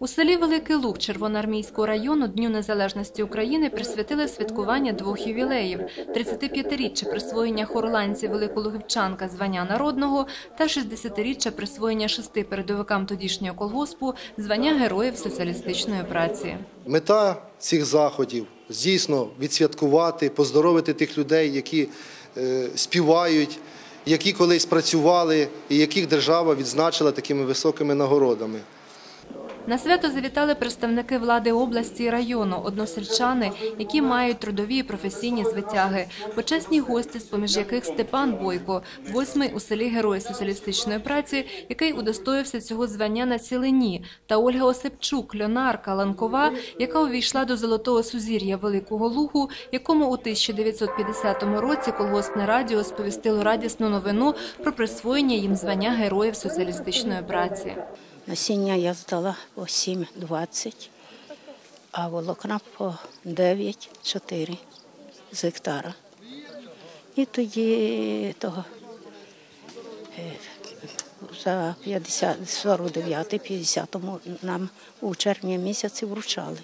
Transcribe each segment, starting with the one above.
У селі Великий Луг Червоноармійського району Дню Незалежності України присвятили святкування двох ювілеїв: 35-річчя присвоєння хорланці Великолугівчанка звання народного та 60-річчя присвоєння шести передовикам тодішнього колгоспу звання Героїв соціалістичної праці. Мета цих заходів дійсно відсвяткувати, поздоровити тих людей, які е, співають, які колись працювали і яких держава відзначила такими високими нагородами. На свято завітали представники влади області і району, односельчани, які мають трудові і професійні звитяги, почесні гості, з-поміж яких Степан Бойко, восьмий у селі Герой соціалістичної праці, який удостоївся цього звання на цілині, та Ольга Осипчук, льонарка Ланкова, яка увійшла до золотого сузір'я Великого Лугу, якому у 1950 році колгоспне радіо сповістило радісну новину про присвоєння їм звання Героїв соціалістичної праці. Насіння я здала по 7,20, а волокна по 9,4 з гектара. І тоді того за 50, 49-50 нам у червні місяці вручали.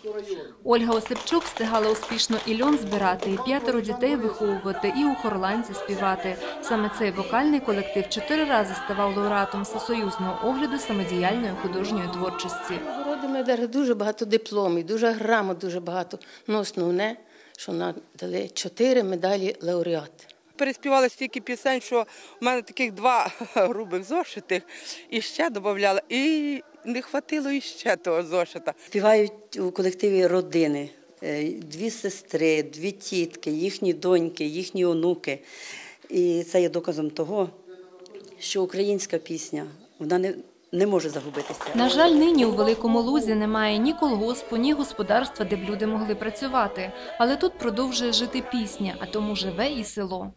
Ольга Осипчук встигала успішно і льон збирати, і п'ятеро дітей виховувати, і у хорланці співати. Саме цей вокальний колектив чотири рази ставав лауреатом всесоюзного огляду самодіяльної художньої творчості. Нагороди ми дали дуже багато дипломів, дуже грамот, дуже багато. Ну, основне, що нам дали чотири медалі лауреат. Переспівала стільки пісень, що в мене таких два грубих зошитих, і ще додавала, і не хватило іще того зошита. Співають у колективі родини. Е, Дві сестри, дві тітки, їхні доньки, їхні онуки. І це є доказом того, що українська пісня вона не, не може загубитися. На жаль, нині у Великому Лузі немає ні колгоспу, ні господарства, де б люди могли працювати. Але тут продовжує жити пісня, а тому живе і село.